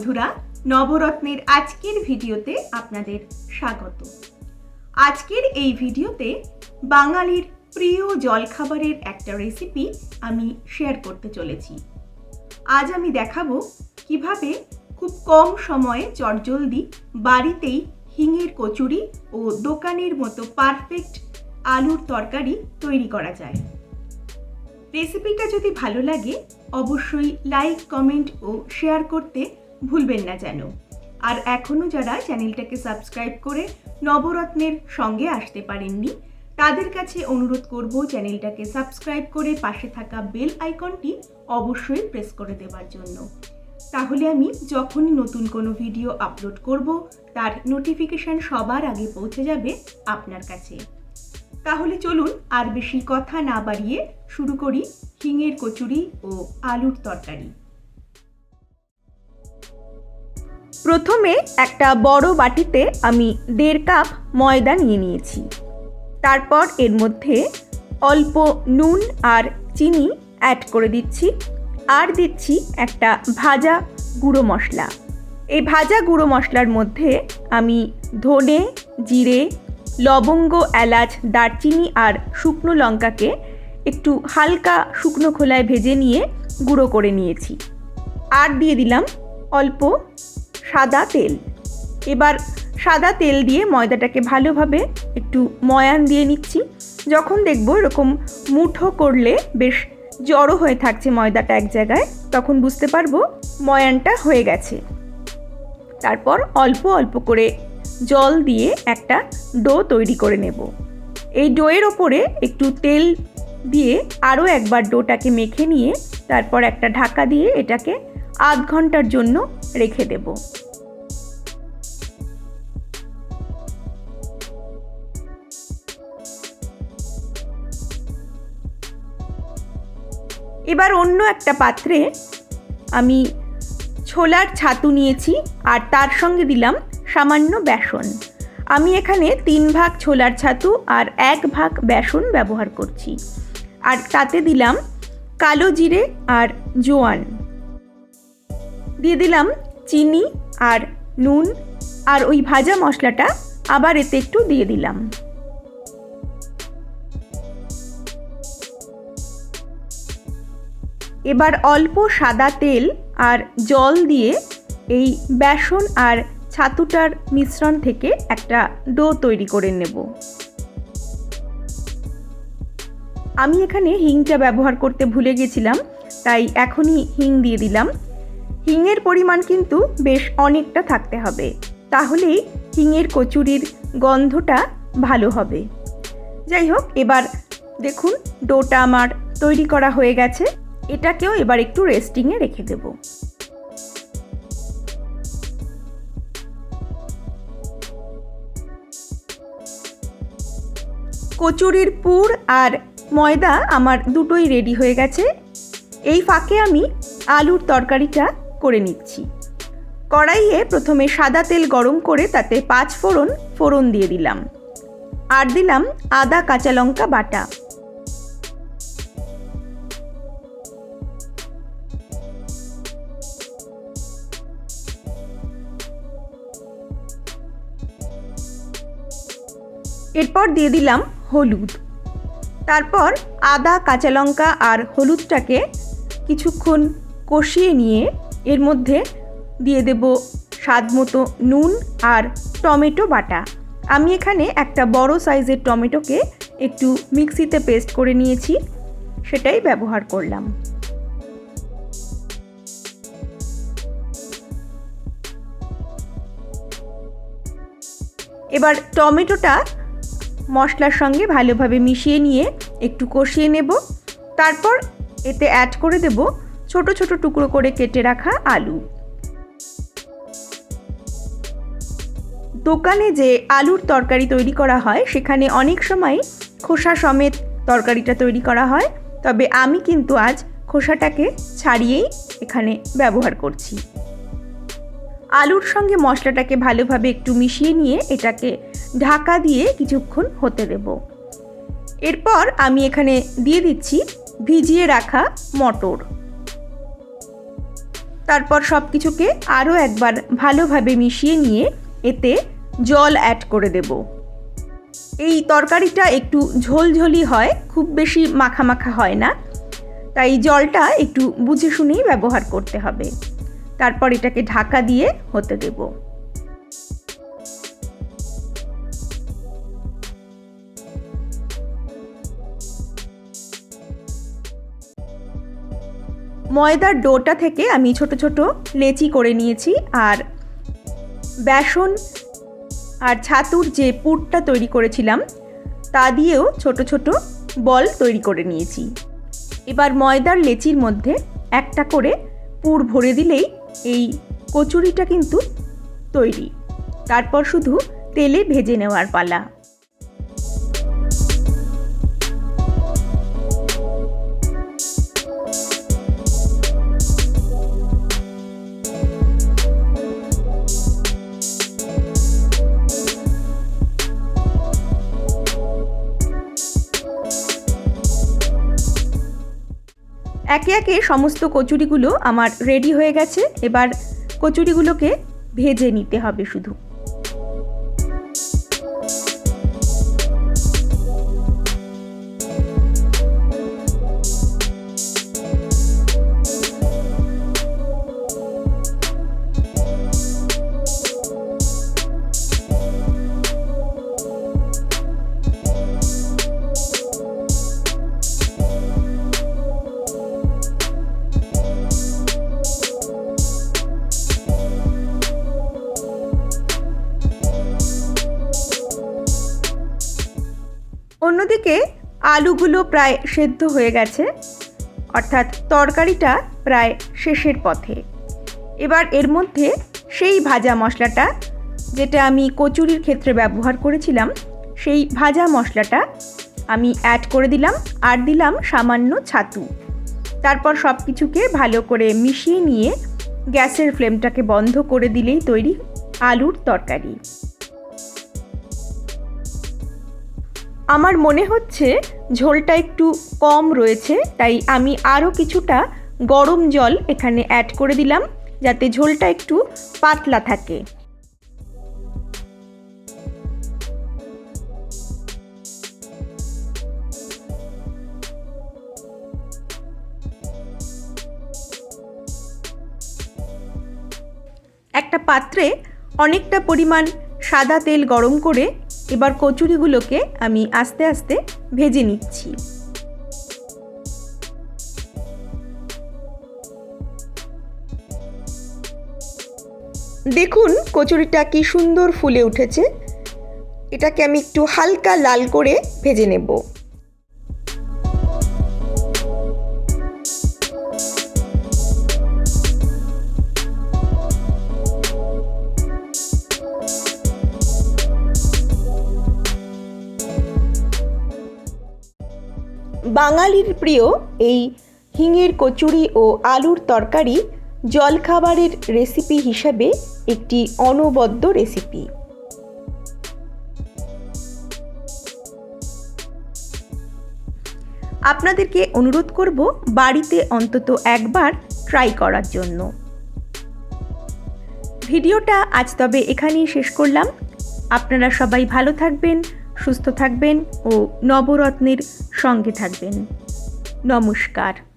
বন্ধুরা, নবরত্নের আজকের ভিডিওতে আপনাদের স্বাগত। আজকের এই ভিডিওতে বাঙালির প্রিয় জলখাবারের একটা রেসিপি আমি শেয়ার করতে চলেছি। আজ আমি দেখাবো কীভাবে খুব কম সময়ে চটজলদি বাড়িতেই হিঙের কচুরি ও দোকানের মতো পারফেক্ট আলুর তরকারি তৈরি করা যায়। রেসিপিটা যদি ভালো লাগে, অবশ্যই লাইক কমেন্ট ও শেয়ার করতে ভুলবেন না যেন। আর এখনও যারা চ্যানেলটাকে সাবস্ক্রাইব করে নবরত্নের সঙ্গে আসতে পারেননি, তাদের কাছে অনুরোধ করব চ্যানেলটাকে সাবস্ক্রাইব করে পাশে থাকা বেল আইকনটি অবশ্যই প্রেস করে দেওয়ার জন্য। তাহলে আমি যখনই নতুন কোনো ভিডিও আপলোড করব, তার নোটিফিকেশন সবার আগে পৌঁছে যাবে আপনার কাছে। তাহলে চলুন আর বেশি কথা না বাড়িয়ে শুরু করি হিঙের কচুরি ও আলুর তরকারি। প্রথমে একটা বড় বাটিতে আমি দেড় কাপ ময়দা নিয়ে নিয়েছি। তারপর এর মধ্যে অল্প নুন আর চিনি অ্যাড করে দিচ্ছি। আর দিচ্ছি একটা ভাজা গুঁড়ো মশলা। এই ভাজা গুঁড়ো মশলার মধ্যে আমি ধনে, জিরে, লবঙ্গ, এলাচ, দারচিনি আর শুকনো লঙ্কাকে একটু হালকা শুকনো খোলায় ভেজে নিয়ে গুঁড়ো করে নিয়েছি। আর দিয়ে দিলাম অল্প সাদা তেল। এবার সাদা তেল দিয়ে ময়দাটাকে ভালোভাবে একটু ময়ান দিয়ে নিচ্ছি। যখন দেখব এরকম মুঠো করলে বেশ জড়ো হয়ে থাকছে ময়দাটা এক জায়গায়, তখন বুঝতে পারব ময়ানটা হয়ে গেছে। তারপর অল্প অল্প করে জল দিয়ে একটা ডো তৈরি করে নেব। এই ডোয়ের ওপরে একটু তেল দিয়ে আরও একবার ডোটাকে মেখে নিয়ে তারপর একটা ঢাকা দিয়ে এটাকে আধ ঘণ্টার জন্য রেখে দেব। এবার অন্য একটা পাত্রে আমি ছোলার ছাতু নিয়েছি আর তার সঙ্গে দিলাম সামান্য বেসন। আমি এখানে তিন ভাগ ছোলার ছাতু আর এক ভাগ বেসন ব্যবহার করছি। আর তাতে দিলাম কালো জিরে আর জোয়ান। দিয়ে দিলাম চিনি আর নুন আর ওই ভাজা মশলাটা আবার এতে একটু দিয়ে দিলাম। এবার অল্প সাদা তেল আর জল দিয়ে এই বেসন আর ছাতুটার মিশ্রণ থেকে একটা ডো তৈরি করে নেব। আমি এখানে হিংটা ব্যবহার করতে ভুলে গেছিলাম, তাই এখনই হিং দিয়ে দিলাম। হিংয়ের পরিমাণ কিন্তু বেশ অনেকটা থাকতে হবে। তাহলেই হিংয়ের কচুরির গন্ধটা ভালো হবে। যাই হোক, এবার দেখুন, ডোটা আমার তৈরি করা হয়ে গেছে। এটাকেও এবার একটু রেস্টিংয়ে রেখে দেব। কচুরির পুর আর ময়দা আমার দুটোই রেডি হয়ে গেছে। এই ফাঁকে আমি আলুর তরকারিটা করে নিচ্ছি। কড়াইয়ে প্রথমে সাদা তেল গরম করে তাতে পাঁচ ফোড়ন ফোড়ন দিয়ে দিলাম। আর দিলাম আদা কাঁচা লঙ্কা বাটা। এরপর দিয়ে দিলাম হলুদ। তারপর আদা, কাঁচা লঙ্কা আর হলুদটাকে কিছুক্ষণ কষিয়ে নিয়ে এর মধ্যে দিয়ে দেব স্বাদ মতো নুন আর টমেটো বাটা। আমি এখানে একটা বড় সাইজের টমেটোকে একটু মিক্সিতে পেস্ট করে নিয়েছি, সেটাই ব্যবহার করলাম। এবার টমেটোটা মশলার সঙ্গে ভালোভাবে মিশিয়ে নিয়ে একটু কষিয়ে নেব। তারপর এতে অ্যাড করে দেব ছোট ছোট টুকরো করে কেটে রাখা আলু। দোকানে যে আলুর তরকারি তৈরি করা হয়, সেখানে অনেক সময় খোসা সমেত তরকারিটা তৈরি করা হয়। তবে আমি কিন্তু আজ খোসাটাকে ছাড়িয়েই এখানে ব্যবহার করছি। আলুর সঙ্গে মশলাটাকে ভালোভাবে একটু মিশিয়ে নিয়ে এটাকে ঢাকা দিয়ে কিছুক্ষণ হতে দেব। এরপর আমি এখানে দিয়ে দিচ্ছি ভিজিয়ে রাখা মটর। তারপর সব কিছুকে আরও একবার ভালোভাবে মিশিয়ে নিয়ে এতে জল অ্যাড করে দেব। এই তরকারিটা একটু ঝোলঝোলি হয়, খুব বেশি মাখা মাখা হয় না। তাই জলটা একটু বুঝে শুনেই ব্যবহার করতে হবে। তারপর এটাকে ঢাকা দিয়ে হতে দেবো। ময়দার ডোটা থেকে আমি ছোট ছোট লেচি করে নিয়েছি আর বেসন আর ছাতুর যে পুরটা তৈরি করেছিলাম, তা দিয়েও ছোট ছোট বল তৈরি করে নিয়েছি। এবার ময়দার লেচির মধ্যে একটা করে পুর ভরে দিলেই এই কচুরিটা কিন্তু তৈরি। তারপর শুধু তেলে ভেজে নেওয়ার পালা। একে একে সমস্ত কচুরিগুলো আমার রেডি হয়ে গেছে। এবার কচুরিগুলোকে ভেজে নিতে হবে শুধু। অন্যদিকে আলুগুলো প্রায় সেদ্ধ হয়ে গেছে। অর্থাৎ তরকারিটা প্রায় শেষের পথে। এবার এর মধ্যে সেই ভাজা মশলাটা, যেটা আমি কচুরির ক্ষেত্রে ব্যবহার করেছিলাম, সেই ভাজা মশলাটা আমি অ্যাড করে দিলাম আর দিলাম সামান্য ছাতু। তারপর সব কিছুকে ভালো করে মিশিয়ে নিয়ে গ্যাসের ফ্লেমটাকে বন্ধ করে দিলেই তৈরি আলুর তরকারি। আমার মনে হচ্ছে ঝোলটা একটু কম রয়েছে, তাই আমি আরও কিছুটা গরম জল এখানে অ্যাড করে দিলাম, যাতে ঝোলটা একটু পাতলা থাকে। একটা পাত্রে অনেকটা পরিমাণ সাদা তেল গরম করে এবার কচুরিগুলোকে আমি আস্তে আস্তে ভেজে নিচ্ছি। দেখুন কচুরিটা কি সুন্দর ফুলে উঠেছে। এটাকে আমি একটু হালকা লাল করে ভেজে নেব। বাঙালির প্রিয় এই হিঙের কচুরি ও আলুর তরকারি জলখাবারের রেসিপি হিসাবে একটি অনবদ্য রেসিপি। আপনাদেরকে অনুরোধ করব বাড়িতে অন্তত একবার ট্রাই করার জন্য। ভিডিওটা আজ তবে এখানেই শেষ করলাম। আপনারা সবাই ভালো থাকবেন সুস্থ থাকবেন ও নবরত্নের সঙ্গে থাকবেন। নমস্কার।